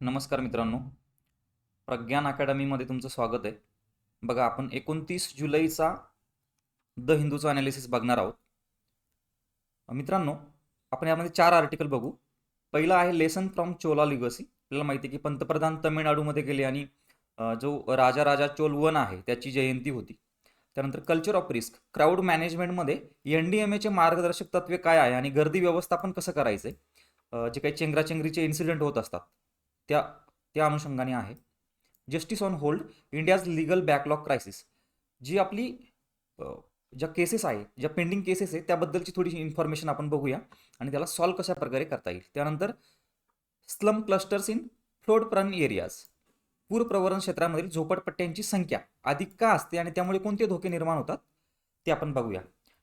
नमस्कार मित्रांनो. प्रज्ञान अकॅडमीमध्ये तुमचं स्वागत आहे. बघा आपण एकोणतीस जुलैचा द हिंदूचा अनालिसिस बघणार आहोत. मित्रांनो आपण यामध्ये चार आर्टिकल बघू. पहिलं आहे लेसन फ्रॉम चोला लिगसी आपल्याला माहिती आहे की पंतप्रधान तमिळनाडूमध्ये गेले आणि जो राजा राजा चोल वन आहे त्याची जयंती होती. त्यानंतर कल्चर ऑफ रिस्क क्राऊड मॅनेजमेंटमध्ये एन डी एम एचे मार्गदर्शक तत्वे काय आहे आणि गर्दी व्यवस्थापन कसं करायचं आहे जे काही चेंगराचेंगरीचे इन्सिडेंट होत असतात. त्या त्या अनुषंगाने आहे. Justice on hold India's legal backlog crisis जी आपली ज्या केसेस आहे ज्या पेंडिंग केसेस आहे त्याबद्दलची थोडीशी इन्फॉर्मेशन आपण बघूया आणि त्याला सॉल्व कशा प्रकारे करता येईल. त्यानंतर slum clusters in flood prone areas पूर प्रवरण क्षेत्रामधील झोपडपट्ट्यांची संख्या अधिक का असते आणि त्यामुळे कोणते धोके निर्माण होतात ते आपण बघूया.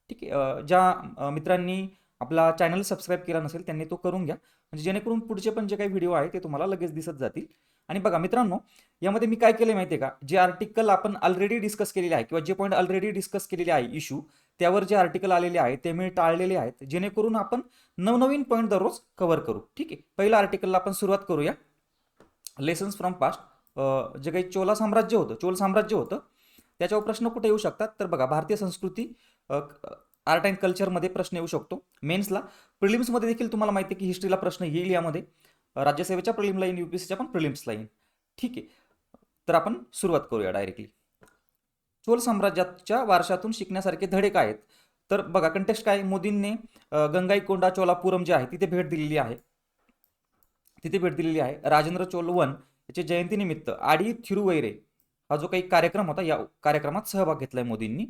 ठीक आहे ज्या मित्रांनी आपला चॅनल सबस्क्राईब केला नसेल त्यांनी तो करून घ्या. म्हणजे जेणेकरून पुढचे पण जे काही व्हिडिओ आहे ते तुम्हाला लगेच दिसत जातील. आणि बघा मित्रांनो यामध्ये मी काय केलं माहिती आहे का? जे आर्टिकल आपण ऑलरेडी डिस्कस केलेले आहे किंवा जे पॉईंट ऑलरेडी डिस्कस केलेले आहे इश्यू त्यावर जे आर्टिकल आलेले आहे ते मी टाळलेले आहेत. जेणेकरून आपण नवनवीन पॉईंट दररोज कव्हर करू. ठीक आहे? पहिल्या आर्टिकलला आपण सुरुवात करूया. लेसन्स फ्रॉम पास्ट जे काही चोला साम्राज्य होतं चोल साम्राज्य होतं त्याच्यावर प्रश्न कुठे येऊ शकतात? तर बघा भारतीय संस्कृती आर्ट अँड कल्चरमध्ये प्रश्न येऊ शकतो. मेन्सला प्रिलिम्समध्ये देखील तुम्हाला माहिती आहे की हिस्ट्रीला प्रश्न येईल यामध्ये. राज्यसेवेच्या प्रिलिमला येईन युपीसीच्या पण प्रिलिम्सला येईन ठीक आहे. तर आपण सुरुवात करूया डायरेक्टली चोल साम्राज्याच्या वारशातून शिकण्यासारखे धडे काय आहेत? तर बघा कंटेक्स्ट काय? मोदींनी गंगाईकोंडा चोलापुरम जे आहे तिथे भेट दिलेली आहे. तिथे भेट दिलेली आहे. राजेंद्र चोल वन याच्या जयंतीनिमित्त आडी थिरुवैरे हा जो काही कार्यक्रम होता या कार्यक्रमात सहभाग घेतलाय मोदींनी.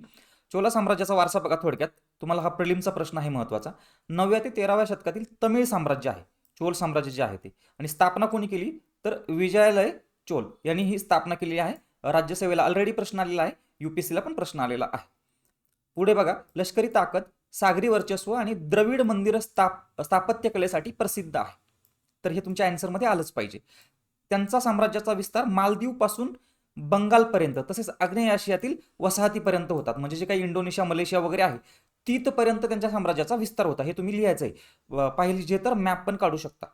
चोला साम्राज्याचा वारसा बघा थोडक्यात. तुम्हाला हा प्रिलिमचा प्रश्न आहे महत्त्वाचा नवव्या ते तेराव्या शतकातील तमिळ साम्राज्य आहे. चोल साम्राज्य जे आहे ते. आणि स्थापना कोणी केली? तर विजयालय चोल यांनी ही स्थापना केली आहे. राज्यसेवेला ऑलरेडी प्रश्न आलेला आहे. युपीएससीला पण प्रश्न आलेला आहे. पुढे बघा. लष्करी ताकद सागरी वर्चस्व आणि द्रविड मंदिर स्थाप स्थापत्यकलेसाठी प्रसिद्ध आहे. तर हे तुमच्या आन्सरमध्ये आलंच पाहिजे. त्यांचा साम्राज्याचा विस्तार मालदीवपासून बंगालपर्यंत तसेच आग्नेय आशियातील वसाहतीपर्यंत होतात. म्हणजे जे काही इंडोनेशिया मलेशिया वगैरे आहे तिथपर्यंत त्यांच्या साम्राज्याचा विस्तार होता. हे तुम्ही लिहायचं आहे पाहिजे तर मॅप पण काढू शकता.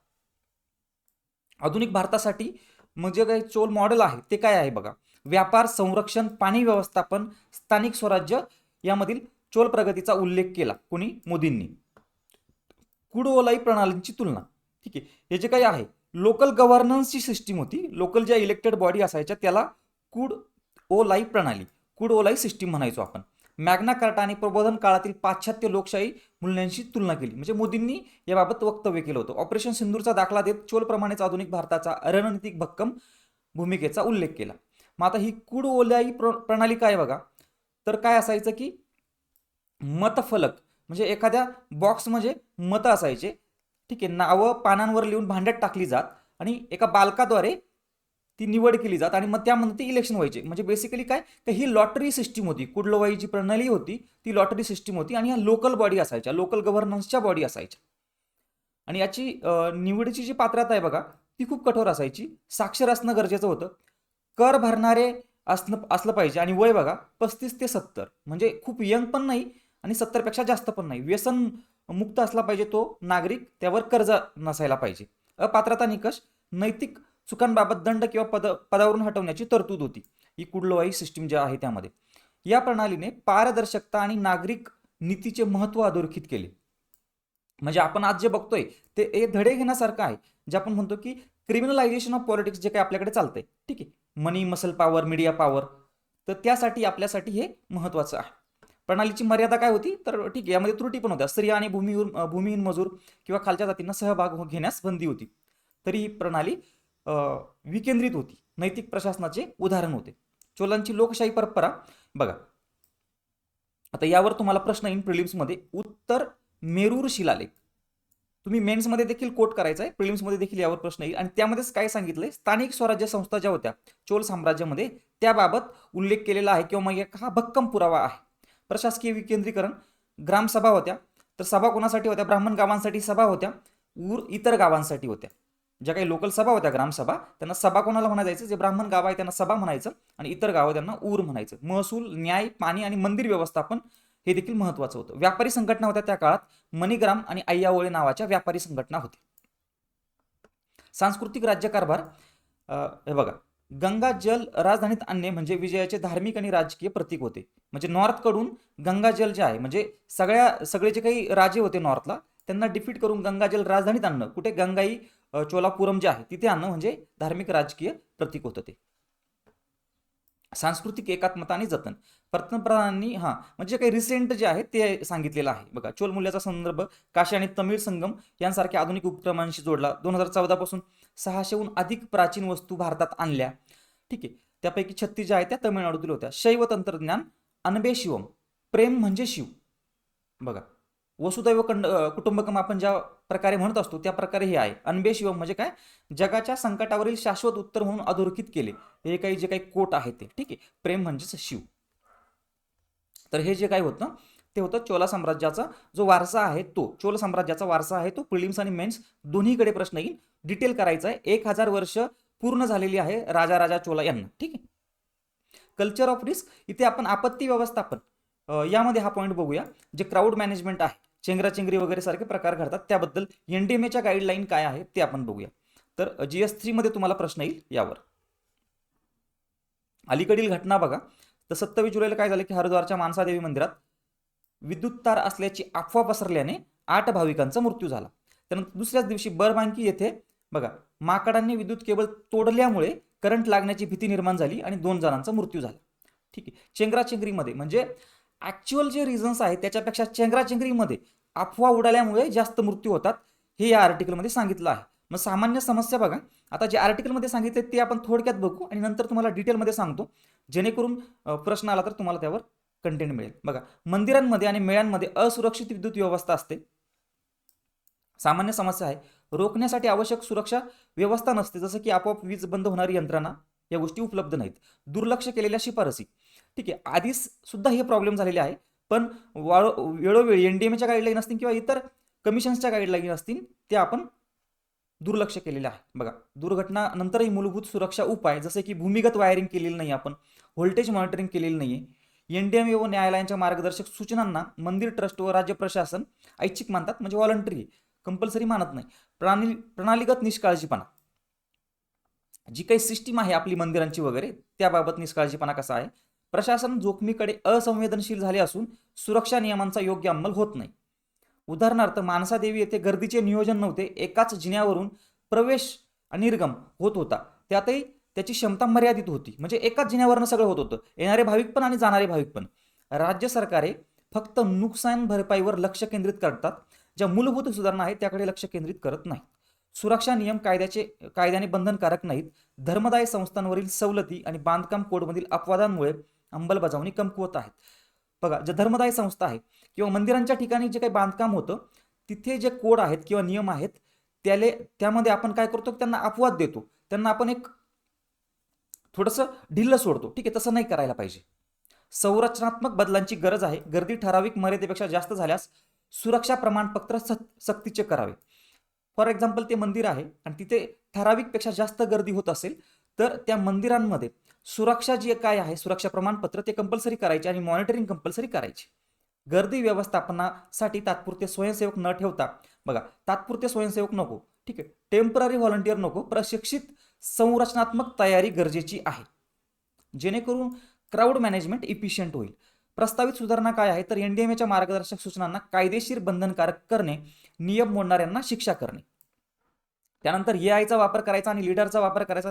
आधुनिक भारतासाठी म्हणजे काही चोल मॉडेल आहे ते काय आहे बघा. व्यापार संरक्षण पाणी व्यवस्थापन स्थानिक स्वराज्य यामधील चोल प्रगतीचा उल्लेख केला कोणी? मोदींनी. कुडओलाई प्रणालींची तुलना. ठीक आहे. हे जे काही आहे लोकल गव्हर्नन्सची सिस्टीम होती. लोकल ज्या इलेक्टेड बॉडी असायच्या त्याला कूड ओ प्रणाली कूड ओ सिस्टीम म्हणायचो आपण. मॅग्ना कार्टा आणि प्रबोधन काळातील पाश्चात्य लोकशाही मूल्यांशी तुलना केली. म्हणजे मोदींनी याबाबत वक्तव्य केलं होतं. ऑपरेशन सिंदूरचा दाखला देत चोलप्रमाणेच आधुनिक भारताचा रणनीतिक भक्कम भूमिकेचा उल्लेख केला. मग आता ही कूड ओलाई प्र प्रणाली काय बघा? तर काय असायचं की मतफलक म्हणजे एखाद्या बॉक्स म्हणजे मतं असायचे. ठीक आहे नावं पानांवर लिहून भांड्यात टाकली जात आणि एका बालकाद्वारे ती निवड केली जात आणि मग त्यामध्ये ते इलेक्शन व्हायचे. म्हणजे बेसिकली काय? तर ही लॉटरी सिस्टीम होती. कुडलोवाई जी प्रणाली होती ती लॉटरी सिस्टीम होती आणि ह्या लोकल बॉडी असायच्या. लोकल गव्हर्नन्सच्या बॉडी असायच्या. आणि याची निवडीची जी पात्रता आहे बघा ती खूप कठोर असायची. साक्षर असणं गरजेचं होतं. कर भरणारे असणं असलं पाहिजे. आणि वय बघा पस्तीस ते सत्तर. म्हणजे खूप यंग पण नाही आणि सत्तरपेक्षा जास्त पण नाही. व्यसन मुक्त असला पाहिजे तो नागरिक त्यावर कर्ज नसायला पाहिजे. अपात्रता निकष नैतिक चुकांबाबत दंड किंवा पद पदावरून हटवण्याची तरतूद होती. ही कुडलोवाई सिस्टीम जे आहे त्यामध्ये. या प्रणालीने पारदर्शकता आणि नागरिक नीतीचे महत्त्व अधोरेखित केले. म्हणजे आपण आज जे बघतोय ते हे धडे घेण्यासारखं आहे. जे आपण म्हणतो की क्रिमिनलायझेशन ऑफ पॉलिटिक्स जे काही आपल्याकडे चालतंय. ठीक आहे. Money muscle power media power तर त्यासाठी आपल्यासाठी हे महत्त्वाचं आहे. प्रणालीची मर्यादा काय होती? तर ठीक आहे यामध्ये त्रुटी पण होत्या. स्त्रिया आणि भूमिहीन भूमिहीन मजूर किंवा खालच्या जातींना सहभाग हो- घेण्यास बंदी होती. तरी ही प्रणाली विकेंद्रित होती. नैतिक प्रशासनाचे उदाहरण होते. चोलांची लोकशाही परंपरा बघा. आता यावर तुम्हाला प्रश्न येईल प्रिलिम्समध्ये. उत्तर मेरूर शिलालेख. तुम्ही मेन्समध्ये देखील कोट करायचा आहे प्रिलिम्समध्ये देखील यावर प्रश्न येईल. आणि त्यामध्येच काय सांगितलंय? स्थानिक स्वराज्य संस्था ज्या होत्या चोल साम्राज्यामध्ये त्याबाबत उल्लेख केलेला आहे किंवा मग एक हा भक्कम पुरावा आहे. प्रशासकीय विकेंद्रीकरण ग्रामसभा होत्या. तर सभा कोणासाठी होत्या? ब्राह्मण गावांसाठी सभा होत्या. उर इतर गावांसाठी होत्या. ज्या काही लोकल सभा होत्या ग्रामसभा त्यांना सभा कोणाला म्हणा जायचं जे ब्राह्मण गाव आहे त्यांना सभा म्हणायचं आणि इतर गावं त्यांना ऊर म्हणायचं. महसूल न्याय पाणी आणि मंदिर व्यवस्थापन हे देखील महत्वाचं होतं. व्यापारी संघटना होत्या त्या काळात मणिग्राम आणि अय्यावळे नावाच्या व्यापारी संघटना होत्या सांस्कृतिक राज्यकारभार हे बघा. गंगा जल राजधानीत आणणे म्हणजे विजयाचे धार्मिक आणि राजकीय प्रतीक होते. म्हणजे नॉर्थकडून गंगा जल जे आहे म्हणजे सगळ्या सगळे जे काही राजे होते नॉर्थला त्यांना डिफीट करून गंगा जल राजधानीत आणणं. कुठे गंगाई चोलापुरम जे आहे तिथे आणणं म्हणजे धार्मिक राजकीय प्रतीक होतं ते. सांस्कृतिक एकात्मता आणि जतन. पंतप्रधानांनी हां म्हणजे काही रिसेंट जे आहे ते सांगितलेलं आहे. बघा चोल मूल्याचा संदर्भ काशी आणि तमिळ संगम यांसारख्या आधुनिक उपक्रमांशी जोडला. दोन हजार चौदा पासून सहाशेहून अधिक प्राचीन वस्तू भारतात आणल्या. ठीक आहे. त्यापैकी छत्तीस ज्या आहेत त्या तमिळनाडूतील होत्या. शैव तंत्रज्ञान अनबे शिवम प्रेम म्हणजे शिव. बघा. वसुदैव कंड कुटुंबकम आपण ज्या प्रकारे म्हणत असतो त्या प्रकारे हे आहे. अनबे शिवम म्हणजे काय? जगाच्या संकटावरील शाश्वत उत्तर म्हणून अधोरेखित केले. हे काही जे काही कोट आहे ते ठीक आहे? प्रेम म्हणजेच शिव. तर हे जे काय होतं ते होतं चोला साम्राज्याचा जो वारसा आहे तो चोल साम्राज्याचा वारसा आहे तो प्रिलिम्स आणि मेन्स दोन्हीकडे प्रश्न येईल. डिटेल करायचा आहे. एक हजार वर्ष पूर्ण झालेली आहे राजा राजा चोला यांना ठीक आहे? कल्चर ऑफ रिस्क इथे आपण आपत्ती व्यवस्थापन यामध्ये हा पॉईंट बघूया जे क्राऊड मॅनेजमेंट आहे. चेंगराचेंगरी वगैरे सारखे प्रकार घडतात. त्याबद्दल एन डी एम एच्या गाईडलाईन काय आहे ते आपण बघूया. तर जी एस थ्रीमध्ये तुम्हाला प्रश्न येईल यावर. अलीकडील घटना बघा. तर सत्तावीस जुलैला काय झालं की हरिद्वारच्या मानसादेवी मंदिरात विद्युत तार असल्याची अफवा पसरल्याने आठ भाविकांचा मृत्यू झाला. त्यानंतर दुसऱ्याच दिवशी बरबांकी येथे बघा माकडांनी विद्युत केबल तोडल्यामुळे करंट लागण्याची भीती निर्माण झाली आणि दोन जणांचा मृत्यू झाला. ठीक आहे. चेंगराचेंगरीमध्ये म्हणजे ॲक्च्युअल जे रिझन्स आहेत त्याच्यापेक्षा चेंगराचेंगरीमध्ये अफवा उडाल्यामुळे जास्त मृत्यू होतात हे या आर्टिकलमध्ये सांगितलं आहे. मग सामान्य समस्या बघा. आता जे आर्टिकलमध्ये सांगितले ते आपण थोडक्यात बघू आणि नंतर तुम्हाला डिटेलमध्ये सांगतो. जेणेकरून प्रश्न आला तर तुम्हाला त्यावर कंटेंट मिळेल. बघा मंदिरांमध्ये आणि मेळ्यांमध्ये असुरक्षित विद्युत व्यवस्था असते. सामान्य समस्या आहे. रोखण्यासाठी आवश्यक सुरक्षा व्यवस्था नसते जसं की आपोआप वीज बंद होणारी यंत्रणा या गोष्टी उपलब्ध नाहीत. दुर्लक्ष केलेल्या शिफारसी. ठीक आहे आधीच सुद्धा हे प्रॉब्लेम झालेले आहे पण वाळो वेळोवेळी एन डी एमच्या गाईडलाईन असतील किंवा इतर कमिशन्सच्या गाईडलाईन असतील ते आपण दुर्लक्ष केलेलं आहे. बघा दुर्घटना नंतरही मूलभूत सुरक्षा उपाय जसे की भूमिगत वायरिंग केलेली नाही आपण व्होल्टेज मॉनिटरिंग केलेलं नाही आहे एन डी एम व न्यायालयांच्या मार्गदर्शक सूचनांना मंदिर ट्रस्ट व राज्य प्रशासन ऐच्छिक मानतात म्हणजे व्हॉलंटरी कंपल्सरी मानत नाही. प्रणाली प्रणालीगत निष्काळजीपणा. जी काही सिस्टीम आहे आपली मंदिरांची वगैरे त्याबाबत निष्काळजीपणा कसा आहे? प्रशासन जोखमीकडे असंवेदनशील झाले असून सुरक्षा नियमांचा योग्य अंमल होत नाही. उदाहरणार्थ मानसादेवी येथे गर्दीचे नियोजन नव्हते एकाच जिन्यावरून प्रवेश आणि निर्गम होत होता. त्यातही त्याची क्षमता मर्यादित होती. म्हणजे एकाच जिन्यावरनं सगळं होत होतं. येणारे भाविक पण आणि जाणारे भाविक पण. राज्य सरकारे फक्त नुकसान भरपाईवर लक्ष केंद्रित करतात. ज्या मूलभूत सुधारणा आहेत त्याकडे लक्ष केंद्रित करत नाहीत. सुरक्षा नियम कायद्याचे कायद्याने बंधनकारक नाहीत. धर्मदाय संस्थांवरील सवलती आणि बांधकाम कोडमधील अपवादांमुळे अंमलबजावणी कमकुवत आहेत. बघा जे धर्मदाय संस्था आहे किंवा मंदिरांच्या ठिकाणी जे काही बांधकाम होतं तिथे जे कोड आहेत किंवा नियम आहेत त्याले त्यामध्ये आपण काय करतो त्यांना अपवाद देतो. त्यांना आपण एक थोडंसं ढिल्लं सोडतो. ठीक आहे तसं नाही करायला पाहिजे. संरचनात्मक बदलांची गरज आहे. गर्दी ठराविक मर्यादेपेक्षा जास्त झाल्यास सुरक्षा प्रमाणपत्र सक्तीचे करावे. फॉर एक्झाम्पल ते मंदिर आहे आणि तिथे ठराविकपेक्षा जास्त गर्दी होत असेल तर त्या मंदिरांमध्ये सुरक्षा जी काय आहे सुरक्षा प्रमाणपत्र ते कंपल्सरी करायचे आणि मॉनिटरिंग कंपल्सरी करायचे. गर्दी व्यवस्थापनासाठी तात्पुरते स्वयंसेवक न ठेवता बघा तात्पुरते स्वयंसेवक नको ठीक आहे टेंपररी व्हॉलंटियर नको प्रशिक्षित संरचनात्मक तयारी गरजेची आहे. जेणेकरून क्राऊड मॅनेजमेंट इफिशियंट होईल. प्रस्तावित सुधारणा काय आहे? तर एन डी मार्गदर्शक सूचनांना कायदेशीर बंधनकारक करणे नियम मोडणाऱ्यांना शिक्षा करणे. त्यानंतर ए आयचा वापर करायचा आणि लीडरचा वापर करायचा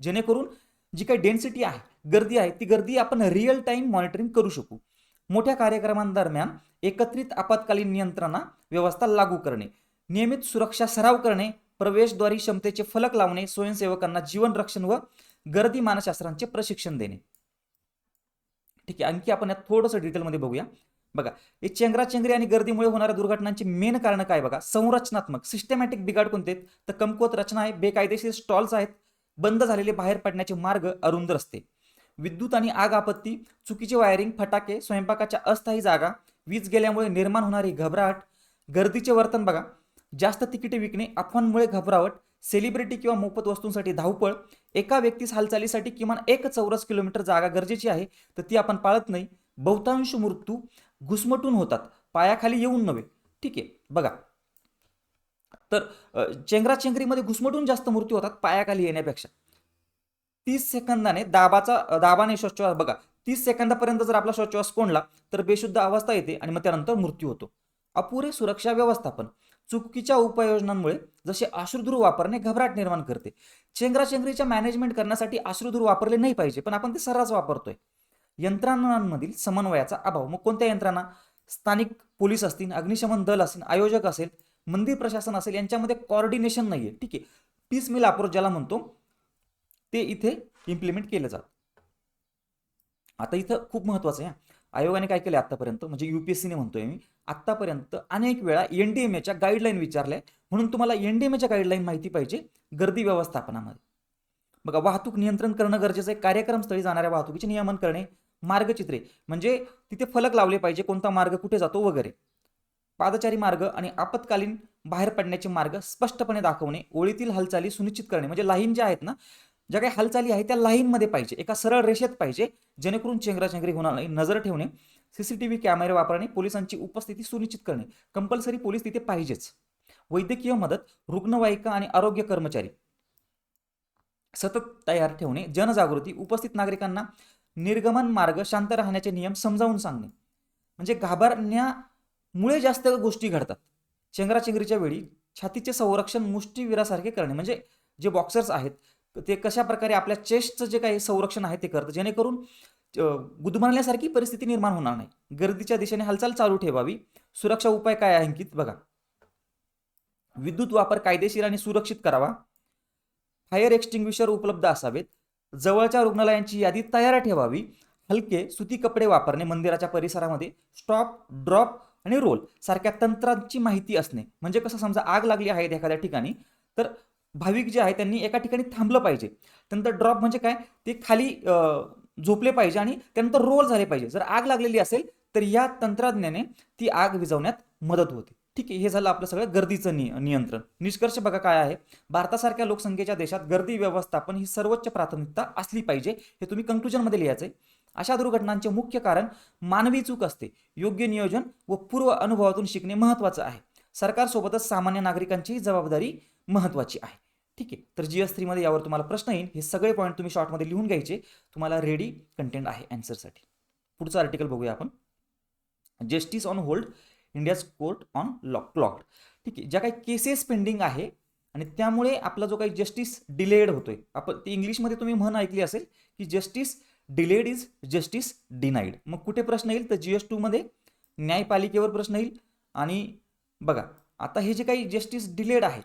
जेणेकरून जी काही डेन्सिटी आहे गर्दी आहे ती गर्दी आपण रिअल टाईम मॉनिटरिंग करू शकू. मोठ्या कार्यक्रमांदरम्यान एकत्रित आपत्कालीन नियंत्रणा व्यवस्था लागू करणे नियमित सुरक्षा सराव करणे प्रवेशद्वारी क्षमतेचे फलक लावणे स्वयंसेवकांना जीवन रक्षण व गर्दी मानसशास्त्रांचे प्रशिक्षण देणे. ठीक आहे आणखी आपण यात थोडंसं डिटेलमध्ये बघूया. बघा हे चेंगराचेंगरी आणि गर्दीमुळे होणाऱ्या दुर्घटनांची मेन कारण काय बघा? संरचनात्मक सिस्टमॅटिक बिघाड कोणते तर कमकुवत रचना आहे बेकायदेशीर स्टॉल्स आहेत बंद झालेले बाहेर पडण्याचे मार्ग अरुंद रस्ते. विद्युत आणि आग आपत्ती चुकीचे वायरिंग फटाके स्वयंपाकाच्या अस्थायी जागा वीज गेल्यामुळे निर्माण होणारी घबराट गर्दीचे वर्तन बघा. जास्त तिकिटे विकणे अफवांमुळे घबरावट सेलिब्रिटी किंवा मोफत वस्तूंसाठी धावपळ एका व्यक्तीस हालचालीसाठी किमान एक चौरस किलोमीटर जागा गरजेची आहे तर ती आपण पाळत नाही. बहुतांश मृत्यू घुसमटून होतात पायाखाली येऊन नव्हे. ठीक आहे बघा. तर चेंगराचेंगरीमध्ये घुसमटून जास्त मृत्यू होतात पायाखाली येण्यापेक्षा. तीस सेकंदाने दाबाचा दाबाने श्वासोच्छ्वास बघा तीस सेकंदापर्यंत जर आपला श्वासोच्छ्वास कोंडला तर बेशुद्ध अवस्था येते आणि मग त्यानंतर मृत्यू होतो. अपुरे सुरक्षा व्यवस्थापन चुकीच्या उपाययोजनांमुळे जसे अश्रुधूर वापरणे घबराट निर्माण करते. चेंगराचेंगरीच्या मॅनेजमेंट करण्यासाठी अश्रुधूर वापरले नाही पाहिजे पण आपण ते सर्रास वापरतोय. यंत्रणांमधील समन्वयाचा अभाव. मग कोणत्या यंत्रणा? स्थानिक पोलीस असतील अग्निशमन दल असेल आयोजक असेल मंदिर प्रशासन असेल यांच्यामध्ये कॉर्डिनेशन नाही आहे ठीक आहे. पीस मिल अप्रोच ज्याला म्हणतो ते इथे इम्प्लिमेंट केलं जातं. आता इथं खूप महत्त्वाचं आहे आयोगाने काय केलं आत्तापर्यंत? म्हणजे युपीएससीने म्हणतोय मी आत्तापर्यंत अनेक वेळा एन डी एम एच्या गाईडलाईन विचारल्या. म्हणून तुम्हाला एन डी एम एच्या गाईडलाईन माहिती पाहिजे गर्दी व्यवस्थापनामध्ये. बघा वाहतूक नियंत्रण करणं गरजेचं आहे कार्यक्रमस्थळी जाणाऱ्या वाहतुकीचे नियमन करणे मार्गचित्रे. म्हणजे तिथे फलक लावले पाहिजे कोणता मार्ग कुठे जातो वगैरे. पादचारी मार्ग आणि आपत्कालीन बाहेर पडण्याचे मार्ग स्पष्टपणे दाखवणे ओळीतील हालचाली सुनिश्चित करणे म्हणजे लाईन ज्या आहेत ना ज्या काही हालचाली आहेत त्या लाईनमध्ये पाहिजे एका सरळ रेषेत पाहिजे जेणेकरून चेंगराचेंगरी होणार नाही. नजर ठेवणे सीसीटीव्ही कॅमेरे वापरणे पोलिसांची उपस्थिती सुनिश्चित करणे कंपल्सरी पोलीस तिथे पाहिजेच. वैद्यकीय मदत रुग्णवाहिका आणि आरोग्य कर्मचारी. सतत तयार ठेवणे जनजागृती उपस्थित नागरिकांना निर्गमन मार्ग शांत राहण्याचे नियम समजावून सांगणे. म्हणजे घाबरण्या मुळे जास्त गोष्टी घडतात. चेंगराचेंगरीच्या वेळी छातीचे संरक्षण मुष्टीवीरासारखे करणे. म्हणजे जे बॉक्सर्स आहेत ते कशा प्रकारे आपल्या चेस्टचं जे काही संरक्षण आहे ते करतं जेणेकरून गुदमरण्यासारखी परिस्थिती निर्माण होणार नाही. गर्दीच्या दिशेने हालचाल चालू ठेवावी. सुरक्षा उपाय काय आहे अंकित बघा. विद्युत वापर कायदेशीर आणि सुरक्षित करावा. फायर एक्स्टिंग्विशर उपलब्ध असावेत. जवळच्या रुग्णालयांची यादी तयार ठेवावी. हलके सुती कपडे वापरणे मंदिराच्या परिसरामध्ये. स्टॉप ड्रॉप आणि रोल सारख्या तंत्रांची माहिती असणे. म्हणजे कसं समजा आग लागली आहे एखाद्या ठिकाणी तर भाविक जे आहे त्यांनी एका ठिकाणी थांबलं पाहिजे. त्यानंतर ड्रॉप म्हणजे काय? ते खाली झोपले पाहिजे आणि त्यानंतर रोल झाले पाहिजे. जर आग लागलेली असेल तर या तंत्रज्ञाने ती आग विझवण्यात मदत होते. ठीक आहे हे झालं आपलं सगळं गर्दीचं नि नियंत्रण. निष्कर्ष बघा काय आहे. भारतासारख्या लोकसंख्येच्या देशात गर्दी व्यवस्थापन ही सर्वोच्च प्राथमिकता असली पाहिजे हे तुम्ही कंक्लुजनमध्ये लिहायचं आहे अशा दुर्घटनांचे मुख्य कारण मानवी चूक असते. योग्य नियोजन व पूर्व अनुभवातून शिकणे महत्त्वाचं आहे. सरकारसोबतच सामान्य नागरिकांची जबाबदारी महत्त्वाची आहे. ठीक आहे. तर जी एस थ्रीमध्ये यावर तुम्हाला प्रश्न येईल हे सगळे पॉईंट तुम्ही शॉर्टमध्ये लिहून घ्यायचे. तुम्हाला रेडी कंटेंट आहे अँसरसाठी पुढचं आर्टिकल बघूया आपण. Justice on hold India's court on law clocked ठीक आहे. ज्या काही केसेस पेंडिंग आहे आणि त्यामुळे आपला जो काही जस्टिस डिलेड होतोय आपण ती इंग्लिशमध्ये तुम्ही म्हण ऐकली असेल की justice delayed is justice denied मग कुठे प्रश्न येईल? तर जी एस टूमध्ये न्यायपालिकेवर प्रश्न येईल. आणि बघा आता हे जे काही जस्टिस डिलेड आहे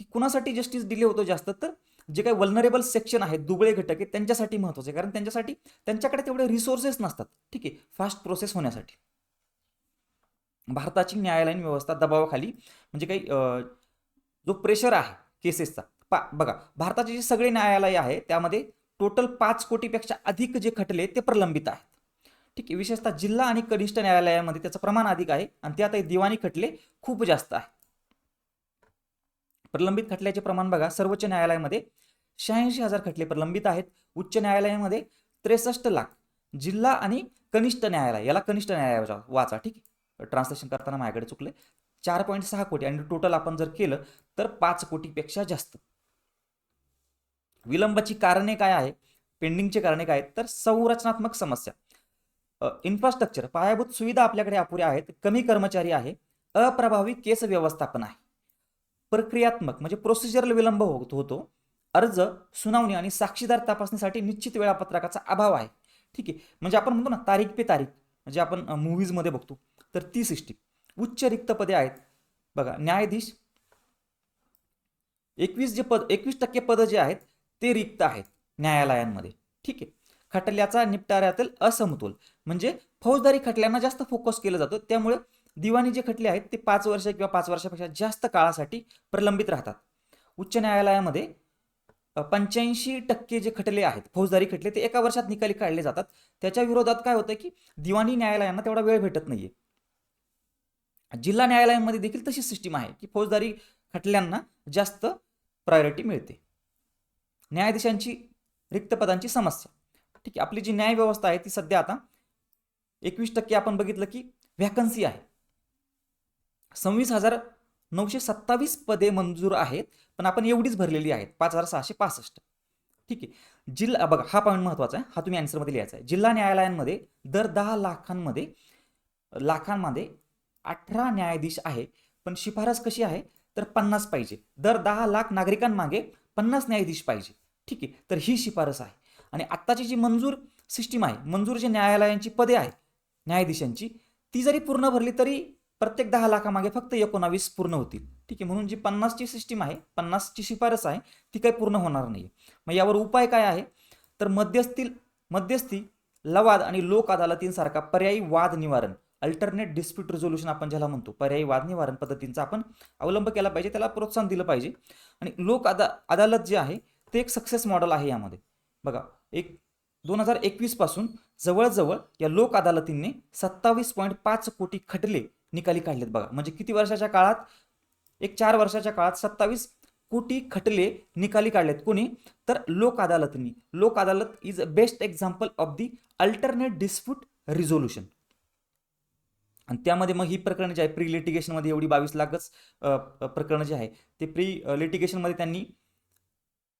की कुणासाठी जस्टिस डिले होतो जास्त? तर जे काही वल्नरेबल सेक्शन आहेत दुबळे घटक आहेत त्यांच्यासाठी महत्त्वाचे आहे. कारण त्यांच्यासाठी त्यांच्याकडे तेवढे रिसोर्सेस नसतात. ठीक आहे? फास्ट प्रोसेस होण्यासाठी. भारताची न्यायालयीन व्यवस्था दबावाखाली म्हणजे काही जो प्रेशर आहे केसेसचा पा बघा भारताचे जे सगळे न्यायालय आहे त्यामध्ये टोटल पाच कोटीपेक्षा अधिक जे खटले ते प्रलंबित आहेत. ठीक आहे विशेषतः जिल्हा आणि कनिष्ठ न्यायालयामध्ये त्याचं प्रमाण अधिक आहे आणि ते आता दिवाणी खटले खूप जास्त आहे प्रलंबित खटल्याचे प्रमाण बघा सर्वोच्च न्यायालयामध्ये शहाऐंशी हजार खटले प्रलंबित आहेत. उच्च न्यायालयामध्ये त्रेसष्ट लाख. जिल्हा आणि कनिष्ठ न्यायालय याला कनिष्ठ न्यायालय वाचा- वाचा ठीक आहे. ट्रान्सलेशन करताना माझ्याकडे चुकले चार पॉईंट सहा कोटी आणि टोटल आपण जर केलं तर पाच कोटीपेक्षा जास्त. विलंबाची कारणे काय आहे पेंडिंगचे कारणे काय आहेत? तर संरचनात्मक समस्या. इन्फ्रास्ट्रक्चर पायाभूत सुविधा आपल्याकडे अपुऱ्या आहेत कमी कर्मचारी आहे अप्रभावी केस व्यवस्थापन आहे. प्रक्रियात्मक म्हणजे प्रोसिजरल विलंब होत होतो. अर्ज सुनावणी आणि साक्षीदार तपासणीसाठी निश्चित वेळापत्रकाचा अभाव आहे. ठीक आहे. म्हणजे आपण म्हणतो ना तारीख पे तारीख म्हणजे आपण मूवीजमध्ये बघतो. तर ती सिस्टीम उच्च रिक्त पदे आहेत. बघा न्यायाधीश एकवीस जे पद एकवीस टक्के पदं जे आहेत ते रिक्त आहेत न्यायालयांमध्ये. ठीक आहे. खटल्याचा निपटाऱ्यातील असमतोल म्हणजे फौजदारी खटल्यांना जास्त फोकस केलं जातं. त्यामुळे दिवाणी जे खटले आहेत ते पाच वर्ष किंवा पाच वर्षापेक्षा जास्त काळासाठी प्रलंबित राहतात. उच्च न्यायालयामध्ये पंच्याऐंशी टक्के जे खटले आहेत फौजदारी खटले ते एका वर्षात निकाली काढले जातात. त्याच्या विरोधात काय होतं की दिवाणी न्यायालयांना तेवढा वेळ भेटत नाहीये. जिल्हा न्यायालयांमध्ये देखील तशी सिस्टीम आहे की फौजदारी खटल्यांना जास्त प्रायोरिटी मिळते. न्यायाधीशांची रिक्त पदांची समस्या. ठीक आहे आपली जी न्याय व्यवस्था आहे ती सध्या आता एकवीस टक्के आपण बघितलं की व्हॅकन्सी आहे. सव्वीस हजार नऊशे सत्तावीस पदे मंजूर आहेत पण आपण एवढीच भरलेली आहेत पाच हजार सहाशे पासष्ट. ठीक आहे जिल्हा बघा हा पॉईंट महत्त्वाचा आहे हा तुम्ही आन्सरमध्ये लिहायचा आहे. जिल्हा न्यायालयांमध्ये दर दहा लाखांमध्ये लाखांमध्ये अठरा न्यायाधीश आहे पण शिफारस कशी आहे? तर पन्नास पाहिजे. दर दहा लाख नागरिकांमागे पन्नास न्यायाधीश पाहिजे. ठीक आहे तर ही शिफारस आहे. आणि आत्ताची जी मंजूर सिस्टीम आहे मंजूर जी न्यायालयांची पदे आहे न्यायाधीशांची ती जरी पूर्ण भरली तरी प्रत्येक दहा लाखामागे फक्त एकोणावीस पूर्ण होतील. ठीक आहे म्हणून जी पन्नासची सिस्टीम आहे पन्नासची शिफारस आहे ती काही पूर्ण होणार नाही मग यावर उपाय काय आहे? तर मध्यस्थी मध्यस्थी लवाद आणि लोक अदालतींसारखा पर्यायी वाद निवारण. अल्टरनेट डिस्प्यूट रिझोल्युशन आपण ज्याला म्हणतो पर्यायी वाद निवारण पद्धतींचा आपण अवलंब केला पाहिजे त्याला प्रोत्साहन दिलं पाहिजे. आणि लोक अदा अदालत जे आहे ते एक सक्सेस मॉडेल आहे यामध्ये. बघा एक दोन हजार एकवीसपासून जवळजवळ या लोक अदालतींनी सत्तावीस पॉईंट पाच कोटी खटले निकाली काढलेत बघा. म्हणजे किती वर्षाच्या काळात? एक चार वर्षाच्या काळात सत्तावीस कोटी खटले निकाली काढलेत. कोणी? तर लोक अदालतींनी. Lok Adalat is a best example of the alternate dispute resolution आणि त्यामध्ये मग ही प्रकरणं जी आहे प्री लिटिगेशनमध्ये एवढी बावीस लाखच प्रकरणं जे आहे ते प्री लिटिगेशनमध्ये त्यांनी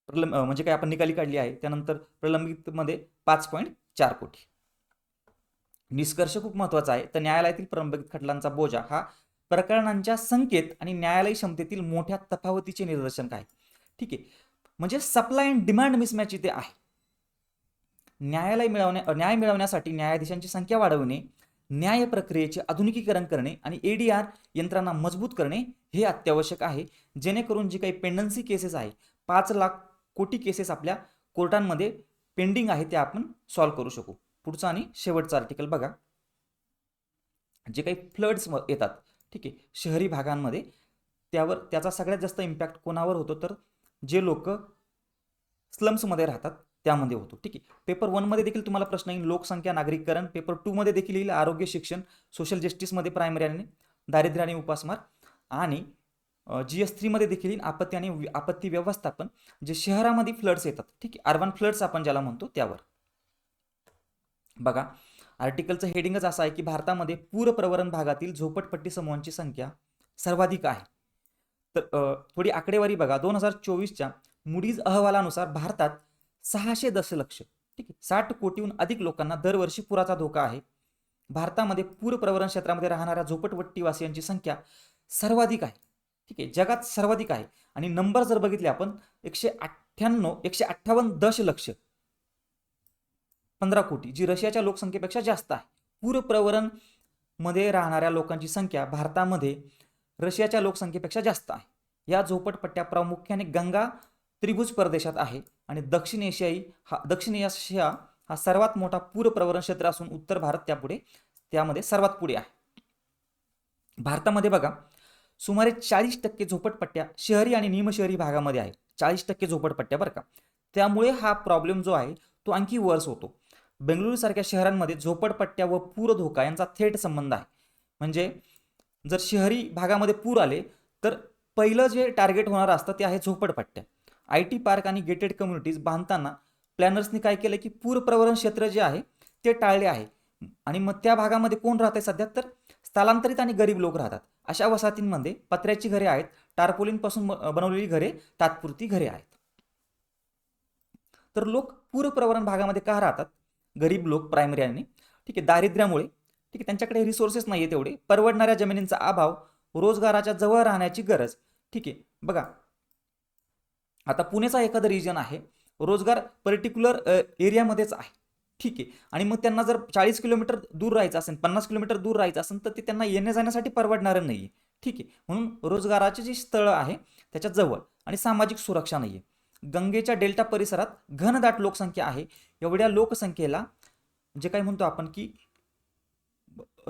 प्रलंब म्हणजे काय आपण निकाली काढली आहे त्यानंतर प्रलंबितमध्ये पाच पॉईंट चार कोटी. निष्कर्ष खूप महत्त्वाचा आहे. तर न्यायालयातील प्रलंबित खटलांचा बोजा हा प्रकरणांच्या संख्येत आणि न्यायालय क्षमतेतील मोठ्या तफावतीचे निदर्शन काय? ठीक आहे. म्हणजे सप्लाय अँड डिमांड मिसमॅच इथे आहे. न्यायालय मिळवण्या न्याय मिळवण्यासाठी न्यायाधीशांची संख्या वाढवणे न्याय प्रक्रियेचे आधुनिकीकरण करणे आणि ए डी आर यंत्रणा मजबूत करणे हे अत्यावश्यक आहे. जेणेकरून जी काही पेंडन्सी केसेस आहे पाच लाख कोटी केसेस आपल्या कोर्टांमध्ये पेंडिंग आहे ते आपण सॉल्व्ह करू शकू. पुढचं आणि शेवटचं आर्टिकल बघा. जे काही फ्लड्स येतात ठीक आहे शहरी भागांमध्ये त्यावर त्याचा सगळ्यात जास्त इम्पॅक्ट कोणावर होतो? तर जे लोक स्लम्समध्ये राहतात त्यामध्ये होतो. ठीक आहे. पेपर वनमध्ये देखील तुम्हाला प्रश्न येईल. लोकसंख्या नागरिककरण पेपर टूमध्ये देखील येईल. आरोग्य शिक्षण सोशल जस्टिसमध्ये प्रायमरी आणि दारिद्र्य आणि उपासमार. आणि जी एस थ्रीमध्ये देखील येईल आपत्ती आणि आपत्ती व्यवस्थापन. जे शहरामध्ये फ्लड्स येतात. ठीक आहे. अर्बन फ्लड्स आपण ज्याला म्हणतो त्यावर. बघा. आर्टिकलचं हेडिंगच असं आहे की भारतामध्ये पूरप्रवरण भागातील झोपडपट्टी समूहांची संख्या सर्वाधिक आहे. तर थोडी आकडेवारी बघा. दोन हजार चोवीसच्या मुडीज अहवालानुसार भारतात सहाशे दशलक्ष ठीक आहे. साठ कोटीहून अधिक लोकांना दरवर्षी पुराचा धोका आहे. भारतामध्ये पूर प्रवरण क्षेत्रामध्ये राहणाऱ्या झोपटपट्टीवासियांची संख्या सर्वाधिक आहे ठीक आहे. जगात सर्वाधिक आहे. आणि नंबर जर बघितले आपण एकशे अठ्ठ्याण्णव एकशे अठ्ठावन्न दशलक्ष पंधरा कोटी जी रशियाच्या लोकसंख्येपेक्षा जास्त आहे. पूर प्रवरणमध्ये राहणाऱ्या लोकांची संख्या भारतामध्ये रशियाच्या लोकसंख्येपेक्षा जास्त आहे. या झोपटपट्ट्या प्रामुख्याने गंगा त्रिभुज प्रदेशात आहे. आणि दक्षिण एशियाई हा दक्षिण एशिया हा सर्वात मोठा पूरप्रवरण क्षेत्र असून उत्तर भारत त्यापुढे त्यामध्ये सर्वात पुढे आहे. भारतामध्ये बघा सुमारे चाळीस टक्के झोपडपट्ट्या शहरी आणि निमशहरी भागामध्ये आहे चाळीस टक्के झोपडपट्ट्या बरं का. त्यामुळे हा प्रॉब्लेम जो आहे तो आणखी वर्स होतो. बेंगळुरूसारख्या शहरांमध्ये झोपडपट्ट्या व पूर धोका यांचा थेट संबंध आहे. म्हणजे जर शहरी भागामध्ये पूर आले तर पहिलं जे टार्गेट होणार असतं ते आहे झोपडपट्ट्या. आय टी पार्क आणि गेटेड कम्युनिटीज बांधताना प्लॅनर्सनी काय केलं की पूरप्रवरण क्षेत्र जे आहे ते टाळले आहे. आणि मग त्या भागामध्ये कोण राहत आहे सध्या? तर स्थलांतरित आणि गरीब लोक राहतात. अशा वसाहतींमध्ये पत्र्याची घरे आहेत टार्पोलिनपासून बनवलेली घरे तात्पुरती घरे आहेत. तर लोक पूरप्रवरण भागामध्ये का राहतात? गरीब लोक प्रायमरी आणि ठीक आहे दारिद्र्यामुळे ठीक आहे त्यांच्याकडे रिसोर्सेस नाही आहे तेवढे परवडणाऱ्या जमिनींचा अभाव रोजगाराच्या जवळ राहण्याची गरज ठीक आहे. बघा आता पुण्याचा एखादं रिजन आहे रोजगार पर्टिक्युलर एरियामध्येच आहे. ठीक आहे. आणि मग त्यांना जर चाळीस किलोमीटर दूर राहायचं असेल पन्नास किलोमीटर दूर राहायचं असेल तर ते त्यांना येण्या जाण्यासाठी परवडणारं नाही आहे ठीक आहे. म्हणून रोजगाराचे जी स्थळं आहे त्याच्याजवळ आणि सामाजिक सुरक्षा नाही आहे गंगेच्या डेल्टा परिसरात घनदाट लोकसंख्या आहे. एवढ्या लोकसंख्येला जे काय म्हणतो आपण की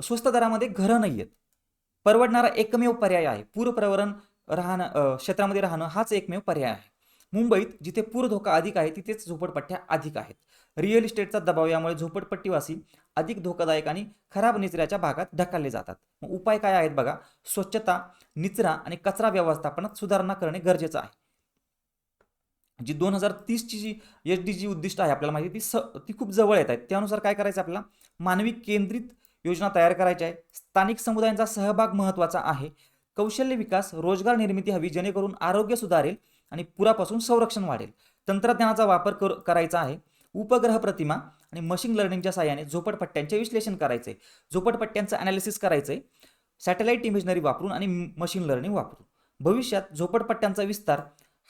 स्वस्त दरामध्ये घरं नाही आहेत परवडणारा एकमेव पर्याय आहे. पूरप्रवरण राहणं क्षेत्रामध्ये राहणं हाच एकमेव पर्याय आहे. मुंबईत जिथे पूर धोका अधिक आहे तिथेच झोपडपट्ट्या अधिक आहेत. रिअल इस्टेटचा दबाव यामुळे झोपडपट्टीवासी अधिक धोकादायक आणि खराब निचऱ्याच्या भागात ढकलले जातात. मग उपाय काय आहेत बघा? स्वच्छता निचरा आणि कचरा व्यवस्थापनात सुधारणा करणे गरजेचं आहे. जी दोन हजार तीसची जी एच डी जी उद्दिष्ट आहे आपल्याला माहिती ती स ती खूप जवळ येत आहेत. त्यानुसार काय करायचं आपल्याला? मानवी केंद्रित योजना तयार करायच्या आहे. स्थानिक समुदायांचा सहभाग महत्त्वाचा आहे. कौशल्य विकास रोजगार निर्मिती हवी जेणेकरून आरोग्य सुधारेल. आणि पुरापासून संरक्षण वाढेल. तंत्रज्ञानाचा वापर कर करायचा आहे. उपग्रह प्रतिमा आणि मशीन लर्निंगच्या साहाय्याने झोपडपट्ट्यांचे विश्लेषण करायचे. झोपडपट्ट्यांचं अनालिसिस करायचे. सॅटेलाईट इमेजनरी वापरून आणि मशीन लर्निंग वापरून. भविष्यात झोपडपट्ट्यांचा विस्तार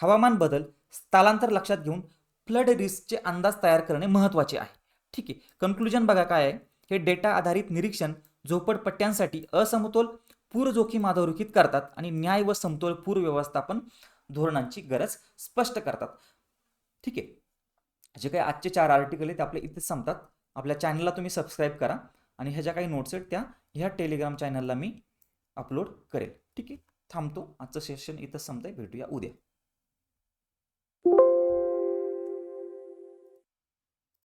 हवामान बदल स्थलांतर लक्षात घेऊन फ्लड रिस्कचे अंदाज तयार करणे महत्त्वाचे आहे. ठीक आहे. कन्क्लुजन बघा काय आहे. हे डेटा आधारित निरीक्षण झोपडपट्ट्यांसाठी असमतोल पूर जोखीम अधोरेखित करतात आणि न्याय व समतोल पूर व्यवस्थापन धोरणांची गरज स्पष्ट करतात. ठीक आहे? जे काही आजचे चार आर्टिकल आहेत ते आपले इथेच संपतात. आपल्या चॅनलला तुम्ही सबस्क्राईब करा आणि ह्या ज्या काही नोट्स आहेत त्या ह्या टेलिग्राम चॅनलला मी अपलोड करेल. ठीक आहे? थांबतो. आजचं सेशन इथं संपतंय. भेटूया उद्या.